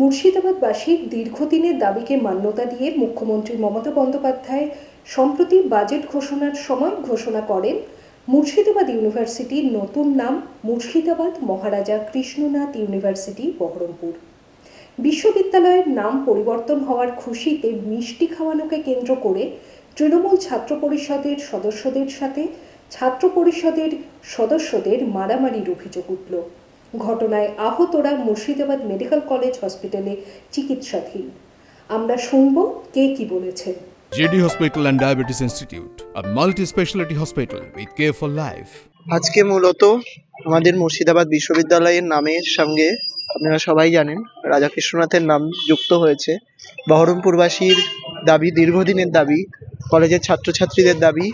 মুর্শিদাবাদবাসীর দীর্ঘদিনের দাবিকে মান্যতা দিয়ে মুখ্যমন্ত্রী মমতা বন্দ্যোপাধ্যায় সম্প্রতি বাজেট ঘোষণার সময় ঘোষণা করেন, মুর্শিদাবাদ ইউনিভার্সিটির নতুন নাম মুর্শিদাবাদ মহারাজা কৃষ্ণনাথ ইউনিভার্সিটি, বহরমপুর। বিশ্ববিদ্যালয়ের নাম পরিবর্তন হওয়ার খুশিতে মিষ্টি খাওয়ানোকে কেন্দ্র করে তৃণমূল ছাত্র পরিষদের সদস্যদের সাথে ছাত্র পরিষদের সদস্যদের মারামারির অভিযোগ উঠল। ঘটনায় আহতরা মুর্শিদাবাদ মেডিকেল কলেজ হসপিটালে চিকিৎসাধীন। আমরা শুনব কে কি বলেছেন। JD hospital and diabetes institute a multi-specialty hospital with care for life. আজকে মূলত আমাদের মুর্শিদাবাদ বিশ্ববিদ্যালয়ের নামের সঙ্গে আপনারা সবাই জানেন রাজা কৃষ্ণনাথের নাম যুক্ত হয়েছে। বহরমপুরবাসীর দাবি দীর্ঘদিনের দাবি কলেজের ছাত্রছাত্রীদের দাবি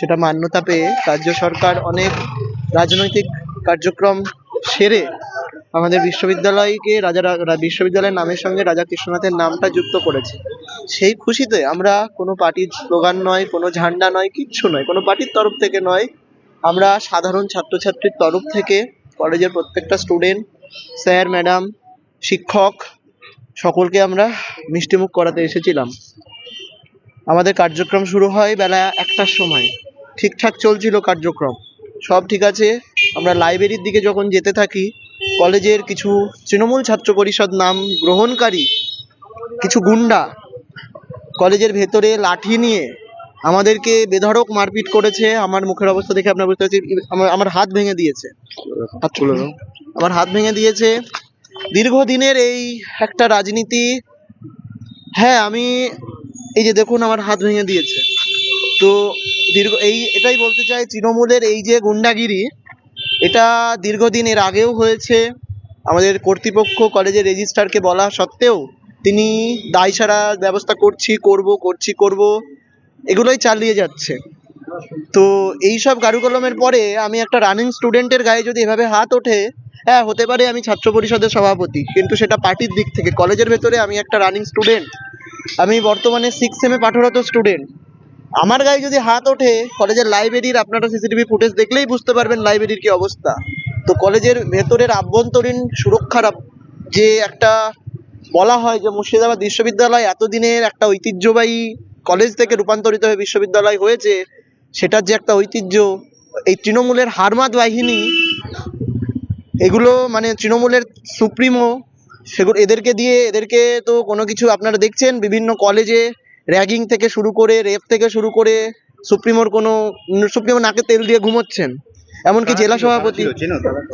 সেটা মান্যতা পেয়ে রাজ্য সরকার অনেক রাজনৈতিক কার্যক্রম সেরে আমাদের বিশ্ববিদ্যালয়কে রাজা বিশ্ববিদ্যালয়ের নামের সঙ্গে রাজা কৃষ্ণনাথের নামটা যুক্ত করেছে। সেই খুশিতে আমরা কোনো পার্টির স্লোগান নয়, কোনো ঝান্ডা নয়, কিচ্ছু নয়, কোনো পার্টির তরফ থেকে নয়। আমরা সাধারণ ছাত্রছাত্রীর তরফ থেকে কলেজের প্রত্যেকটা স্টুডেন্ট, স্যার, ম্যাডাম, শিক্ষক, সকলকে আমরা মিষ্টিমুখ করাতে এসেছিলাম। আমাদের কার্যক্রম শুরু হয় বেলা একটার সময়। ঠিকঠাক চলছিল কার্যক্রম। সব ঠিক আছে। আমরা লাইব্রেরির দিকে যখন যেতে থাকি কলেজের কিছু তৃণমূল ছাত্র পরিষদ নাম গ্রহণকারী কিছু গুন্ডা কলেজের ভেতরে লাঠি নিয়ে আমাদেরকে বেধড়ক মারপিট করেছে। আমার মুখের অবস্থা দেখে আপনার বুঝতে পারছি আমার হাত ভেঙে দিয়েছে। আমার হাত ভেঙে দিয়েছে। দীর্ঘদিনের এই একটা রাজনীতি হ্যাঁ আমি এই যে দেখুন আমার হাত ভেঙে দিয়েছে। তো দীর্ঘ, এই এটাই বলতে চাই তৃণমূলের এই যে গুন্ডাগিরি, এটা দীর্ঘদিন এর আগেও হয়েছে। আমাদের কর্তৃপক্ষ কলেজের রেজিস্ট্রারকে বলা সত্ত্বেও তিনি দায় সারা ব্যবস্থা করছি, করব করছি, করব, এগুলোই চালিয়ে যাচ্ছে। তো এই সব কারুকলমের পরে আমি একটা রানিং স্টুডেন্টের গায়ে যদি এভাবে হাত ওঠে হ্যাঁ হতে পারে আমি ছাত্র পরিষদের সভাপতি, কিন্তু সেটা পার্টির দিক থেকে কলেজের ভেতরে আমি একটা রানিং স্টুডেন্ট আমি বর্তমানে সিক্স সেমে পাঠরত স্টুডেন্ট আমার গায়ে যদি হাত ওঠে, কলেজের লাইব্রেরির আপনারা সিসিটিভি ফুটেজ দেখলেই বুঝতে পারবেন লাইব্রেরির কি অবস্থা। তো কলেজের ভেতরের আভ্যন্তরীণ সুরক্ষার যে একটা বলা হয় যে মুর্শিদাবাদ বিশ্ববিদ্যালয় এতদিনের একটা ঐতিহ্যবাহী কলেজ থেকে রূপান্তরিত হয়ে বিশ্ববিদ্যালয় হয়েছে, সেটার যে একটা ঐতিহ্য, এই তৃণমূলের হারমাদ বাহিনী, এগুলো মানে তৃণমূলের সুপ্রিমো, সেগুলো এদেরকে দিয়ে এদেরকে তো কোনো কিছু আপনারা দেখছেন, বিভিন্ন কলেজে র্যাগিং থেকে শুরু করে রেপ থেকে শুরু করে সুপ্রিমোর কোনো সুপ্রিমো নাকে তেল দিয়ে ঘুমোচ্ছেন। এমনকি জেলা সভাপতি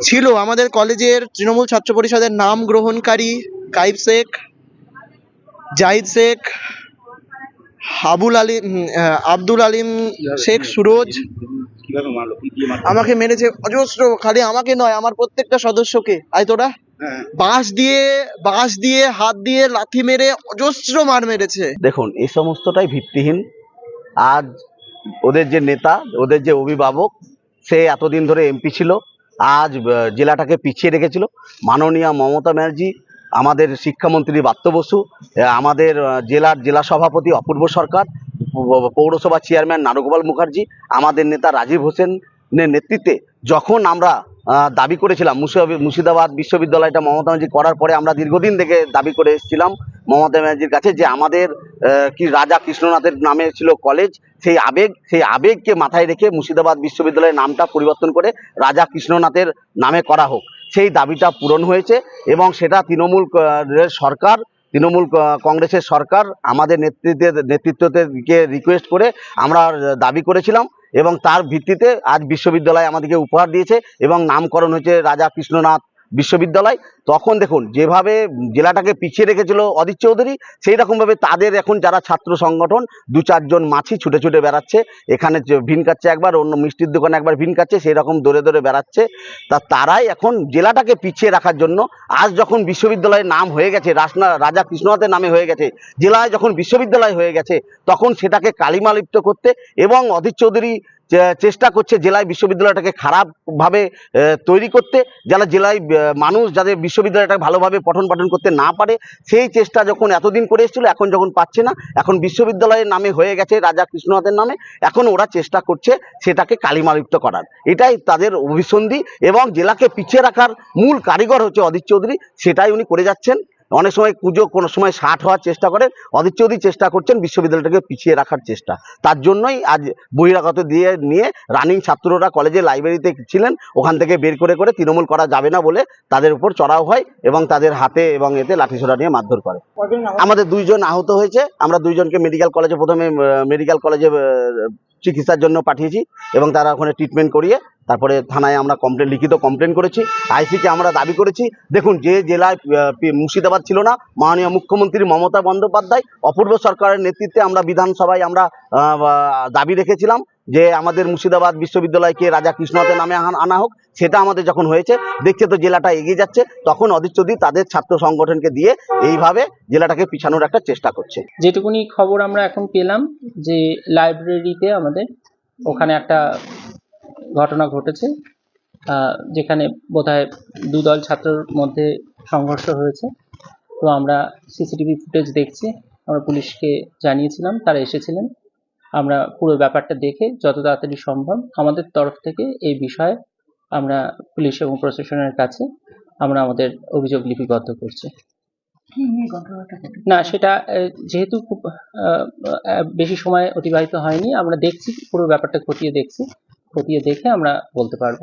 ছিল? আমাদের কলেজের তৃণমূল ছাত্র পরিষদের নাম গ্রহণকারী কাইব শেখ জাহিদ শেখ আবুল আলী আব্দুল আলিম শেখ সুরজ। আমাকে মেরেছে অজস্র খালি আমাকে নয় আমার প্রত্যেকটা সদস্যকে। আয় তোরা। বাঁশ দিয়ে বাঁশ দিয়ে, হাত দিয়ে লাথি মেরে অজস্র মার মেরেছে। দেখুন এই সমস্তটাই ভিত্তিহীন। আজ ওদের যে নেতা, ওদের যে অভিভাবক, সে এতদিন ধরে এমপি ছিল। আজ জেলাটাকে পিছিয়ে রেখেছিল। মাননীয় মমতা ব্যানার্জি, আমাদের শিক্ষামন্ত্রী বাত্য বসু আমাদের জেলার জেলা সভাপতি অপূর্ব সরকার পৌরসভা চেয়ারম্যান নারগোপাল মুখার্জি, আমাদের নেতা রাজীব হোসেনের নেতৃত্বে যখন আমরা দাবি করেছিলাম। মুর্শিদাবাদ বিশ্ববিদ্যালয়টা মমতা ব্যানার্জি করার পরে আমরা দীর্ঘদিন থেকে দাবি করে এসেছিলাম মমতা ব্যানার্জির কাছে যে আমাদের কি রাজা কৃষ্ণনাথের নামে ছিল কলেজ সেই আবেগ, সেই আবেগকে মাথায় রেখে মুর্শিদাবাদ বিশ্ববিদ্যালয়ের নামটা পরিবর্তন করে রাজা কৃষ্ণনাথের নামে করা হোক। সেই দাবিটা পূরণ হয়েছে এবং সেটা তৃণমূল সরকার, তৃণমূল কংগ্রেসের সরকার আমাদের নেতৃত্বের নেতৃত্বকে রিকোয়েস্ট করে আমরা দাবি করেছিলাম। এবং তার ভিত্তিতে আজ বিশ্ববিদ্যালয় আমাদেরকে উপহার দিয়েছে এবং নামকরণ হয়েছে রাজা কৃষ্ণনাথ বিশ্ববিদ্যালয়, তখন দেখুন যেভাবে জেলাটাকে পিছিয়ে রেখেছিল অদিত চৌধুরী, সেই রকমভাবে তাদের এখন যারা ছাত্র সংগঠন, দু চারজন মাছি ছুটে ছুটে বেড়াচ্ছে। এখানে ভিন খাচ্ছে একবার, অন্য মিষ্টির দোকানে একবার ভিন খাচ্ছে সেই রকম দৌড়ে দৌড়ে বেড়াচ্ছে। তা তারাই এখন জেলাটাকে পিছিয়ে রাখার জন্য, আজ যখন বিশ্ববিদ্যালয়ের নাম হয়ে গেছে, রাসনা, রাজা কৃষ্ণনাথের নামে হয়ে গেছে, জেলায় যখন বিশ্ববিদ্যালয় হয়ে গেছে, তখন সেটাকে কালিমালিপ্ত করতে এবং অধীর চৌধুরী চেষ্টা করছে জেলায় বিশ্ববিদ্যালয়টাকে খারাপভাবে তৈরি করতে যারা জেলায় মানুষ যাদের বিশ্ববিদ্যালয়টা ভালোভাবে পঠন পাঠন করতে না পারে। সেই চেষ্টা যখন এতদিন করে এসেছিল, এখন যখন পাচ্ছে না, এখন বিশ্ববিদ্যালয়ের নামে হয়ে গেছে রাজা কৃষ্ণনাথের নামে, এখন ওরা চেষ্টা করছে সেটাকে কালিমালিপ্ত করার। এটাই তাদের অভিসন্ধি এবং জেলাকে পিছিয়ে রাখার মূল কারিগর হচ্ছে অধীর চৌধুরী, সেটাই উনি করে যাচ্ছেন। অনেক সময় পুজো কোনো সময় ষাট হওয়ার চেষ্টা করেন অধীর চৌধুরী চেষ্টা করছেন বিশ্ববিদ্যালয়টাকে পিছিয়ে রাখার চেষ্টা। তার জন্যই আজ বহিরাগত দিয়ে নিয়ে রানিং ছাত্ররা কলেজে লাইব্রেরিতে ছিলেন ওখান থেকে বের করে করে তৃণমূল করা যাবে না বলে তাদের উপর চড়াও হয় এবং তাদের হাতে এবং এতে লাঠিসোড়া নিয়ে মারধর করে। আমাদের দুইজন আহত হয়েছে আমরা দুইজনকে মেডিকেল কলেজে প্রথমে মেডিকেল কলেজে চিকিৎসার জন্য পাঠিয়েছি এবং তারা ওখানে ট্রিটমেন্ট করিয়ে তারপরে থানায় আমরা কমপ্লেন লিখিত কমপ্লেন করেছি, আইসিকে আমরা দাবি করেছি। দেখুন, যে জেলায় মুর্শিদাবাদ ছিল না, মাননীয় মুখ্যমন্ত্রী মমতা বন্দ্যোপাধ্যায় অপূর্ব সরকারের নেতৃত্বে আমরা বিধানসভায় আমরা দাবি রেখেছিলাম যে আমাদের মুর্শিদাবাদ বিশ্ববিদ্যালয়কে রাজা কৃষ্ণতে নামে আনা- হোক, সেটা আমাদের যখন হয়েছে, দেখছে তো জেলাটা এগিয়ে যাচ্ছে, তখন অধীর তাদের ছাত্র সংগঠনকে দিয়ে এইভাবে জেলাটাকে পিছানোর একটা চেষ্টা করছে। যেটুকুনি খবর আমরা এখন পেলাম যে লাইব্রেরিতে আমাদের ওখানে একটা ঘটনা ঘটেছে যেখানে বোধহয় দুদল ছাত্রর মধ্যে সংঘর্ষ হয়েছে। তো আমরা সিসিটিভি ফুটেজ দেখছি আমরা পুলিশকে জানিয়েছিলাম তারা এসেছিলেন। আমরা পুরো ব্যাপারটা দেখে যত তাড়াতাড়ি সম্ভব আমাদের তরফ থেকে এই বিষয়ে আমরা পুলিশ এবং প্রশাসনের কাছে আমরা আমাদের অভিযোগ লিপিবদ্ধ করছি। না সেটা যেহেতু খুব বেশি সময় অতিবাহিত হয়নি আমরা দেখছি পুরো ব্যাপারটা খতিয়ে দেখছি। খতিয়ে দেখে আমরা বলতে পারব।